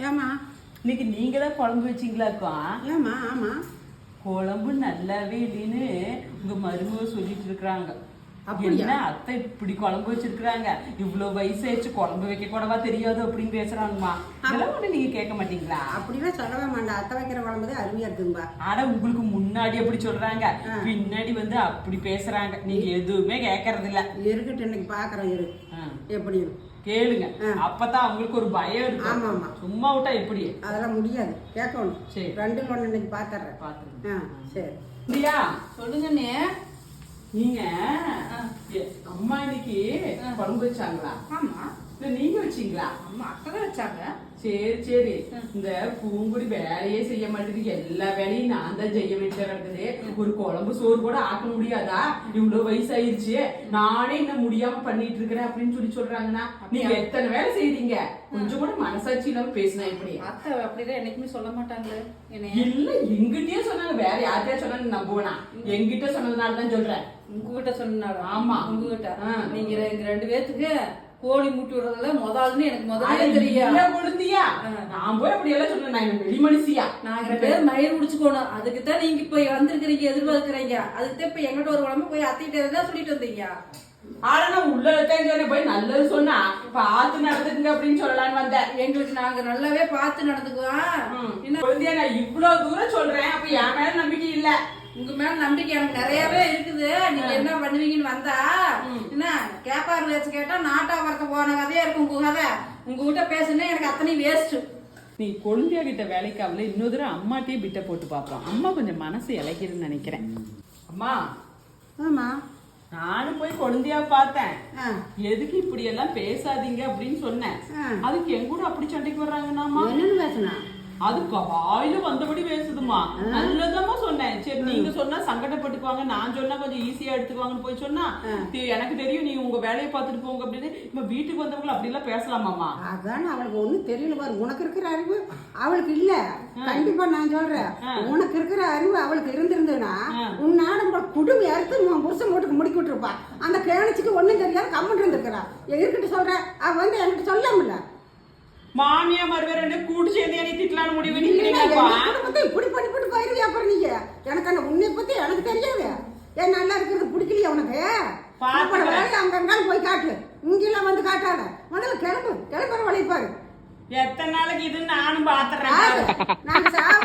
ஏமா இன்னைக்கு நீங்க தான் குழம்பு வச்சீங்களாக்கும் ஏமா ஆமா. குழம்பு நல்லாவே இல்லைன்னு உங்க மருமக சொல்லிட்டு அப்படியா? என்ன அத்தை இப்படி குழம்பு வச்சிருக்காங்க இவ்வளவு வயசாயிடுச்சு குழம்பு வைக்க கூடவா தெரியாது அப்படின்னு பேசுறாங்கம்மா. இதெல்லாம் ஒண்ணு நீங்க கேட்க மாட்டீங்களா? அப்படிலாம் சொல்லவே மாட்டா. அத்தை வைக்கிற குழம்பு தான் அருமையா இருக்கும்பா. ஆனா உங்களுக்கு முன்னாடி அப்படி சொல்றாங்க. பின்னாடி வந்து அப்படி பேசுறாங்க. நீங்க எதுவுமே கேட்கறது இல்ல இருக்கட்டும் இன்னைக்கு பாக்குறேன் இரு. எப்படி கேளுங்க. அப்பதான் அவங்களுக்கு ஒரு பயம் ஆமா, இருக்கும். ஆமா. சும்மா விட்டா எப்படி அதெல்லாம் முடியாது. கேட்கணும். சரி. ரெண்டு ஒன்று இன்னைக்கு பாத்துறேன். ஆ சரி. இந்தியா சொல்லுங்க நீ நீங்க அம்மா இன்னைக்கு குழம்பு வச்சாங்களா? ஆமா. நீங்க வச்சீங்களா அம்மா வச்சாங்க. சரி சரி. இந்த பூங்குடி வேலையே செய்ய மாட்டேங்குது. எல்லா வேலையும் நான் தான் செய்ய வேண்டியதா ஒரு குழம்பு சோறு கூட ஆக்க முடியாதா? இவ்வளவு வயசாயிருச்சு. நானே இன்னும் முடியாம பண்ணிட்டு இருக்கிறேன் அப்படின்னு சொல்லி சொல்றாங்கன்னா நீங்க எத்தனை வேலை செய்றீங்க? கொஞ்சம் கூட மனசாட்சி இல்லாம பேசினா எப்படி? அத்தை அப்படிதான் என்னைக்குமே சொல்ல மாட்டாங்களே இல்ல எங்கிட்டயே சொன்னாங்க வேற யார்கிட்டயே சொன்னா நம்புவேனா? எங்கிட்ட சொன்னதுனால தான் சொல்றேன். உங்ககிட்ட சொன்னாலும் ஆமா. உங்ககிட்ட. நீங்க ரெண்டு பேத்துக்கு கோழி முட்டி விடுறதுல முதல்னு எனக்கு முதல்ல தெரியும் குழந்தையா நான் போய் அப்படி எல்லாம் சொன்னேன். நான் வெளி மனுஷியா? நாங்க பேரும் மயிர் முடிச்சுக்கோணும் அதுக்கு தான் நீங்க இப்ப வந்திருக்கிறீங்க எதிர்பார்க்கறீங்க. அதுக்கு தான் இப்ப எங்கிட்ட ஒரு உடம்பு போய் அத்திட்டே தான் சொல்லிட்டு வந்தீங்க. ஆனா நான் உள்ள இருக்கேன்னு போய் நல்லது சொன்னா பார்த்து நடந்துக்குங்க அப்படின்னு சொல்லலாம்னு வந்தேன். எங்களுக்கு நாங்க நல்லாவே பார்த்து நடந்துக்குவோம். என்ன குழந்தையா நான் இவ்வளவு தூரம் சொல்றேன். அப்ப என் மேல நம்பிக்கை இல்ல. உங்க மேல நம்பிக்கை எனக்கு நிறையவே இருக்குது. நீங்க என்ன பண்ணுவீங்கன்னு வந்தா என்ன கேப்பாரு வச்சு கேட்டா நாட்டா வரத்த போன கதையா இருக்கும் உங்க கதை. உங்ககிட்ட பேசுனா எனக்கு அத்தனை வேஸ்ட் நீ குழந்தையா கிட்ட வேலைக்கு ஆகல இன்னொரு தடவை அம்மாட்டையே பிட்ட போட்டு பாப்போம் அம்மா கொஞ்சம் மனசு இழைக்குதுன்னு நினைக்கிறேன். அம்மா ஆமா. நானும் போய் குழந்தையா பார்த்தேன். எதுக்கு இப்படி எல்லாம் பேசாதீங்க அப்படின்னு சொன்னேன். அதுக்கு என் கூட அப்படி சண்டைக்கு வர்றாங்கன்னாமா என்னன்னு பேசுனா? அது வாயில வந்தபடி பேசுதுமா சொன்னேன் சரி நீங்க சொன்னா சங்கடப்பட்டுக்குவாங்க நான் சொன்னா கொஞ்சம் ஈஸியா எடுத்துக்குவாங்கன்னு போய் சொன்னா "தி- எனக்கு தெரியும் நீங்க உங்க வேலையை பார்த்துட்டு போங்க அப்படின்னு இப்ப வீட்டுக்கு வந்தவங்க அப்படி எல்லாம் பேசலாமாமா அதான் அவளுக்கு ஒண்ணும் தெரியல பாரு உனக்கு இருக்கிற அறிவு அவளுக்கு இல்ல. கண்டிப்பா நான் சொல்றேன். உனக்கு இருக்கிற அறிவு அவளுக்கு இருந்திருந்ததுன்னா உன்னால குடும்பம் உன் புருஷன் போட்டுக்கு முடிக்கி விட்டுருப்பா. அந்த கேணிச்சுக்கு ஒண்ணும் தெரியாத கம்மன் இருந்திருக்கிறா. எங்கிட்ட சொல்ற அவ வந்து என்கிட்ட சொல்லாமல மாமியா மருவே ரெண்டு கூட்டு சேர்ந்து திட்டலான்னு முடிவு இல்லைன்னா பண்ணிக்கிறீங்கப்பா என் குடும்பத்தை இப்படி பண்ணி போட்டு போயிருவியா அப்புறம் நீங்க எனக்கு அந்த உன்னை பத்தி எனக்கு தெரியாது. ஏன் நல்லா இருக்கிறது பிடிக்கலையா உனக்கு. அப்புறம் வேலை அங்கங்காலும் போய் காட்டு. இங்கெல்லாம் வந்து காட்டாத. முதல்ல கிளம்பு. கிளம்புற வழி பாரு. எத்தனை நாளைக்கு இது நானும் பாத்துறேன். இப்படித்தான்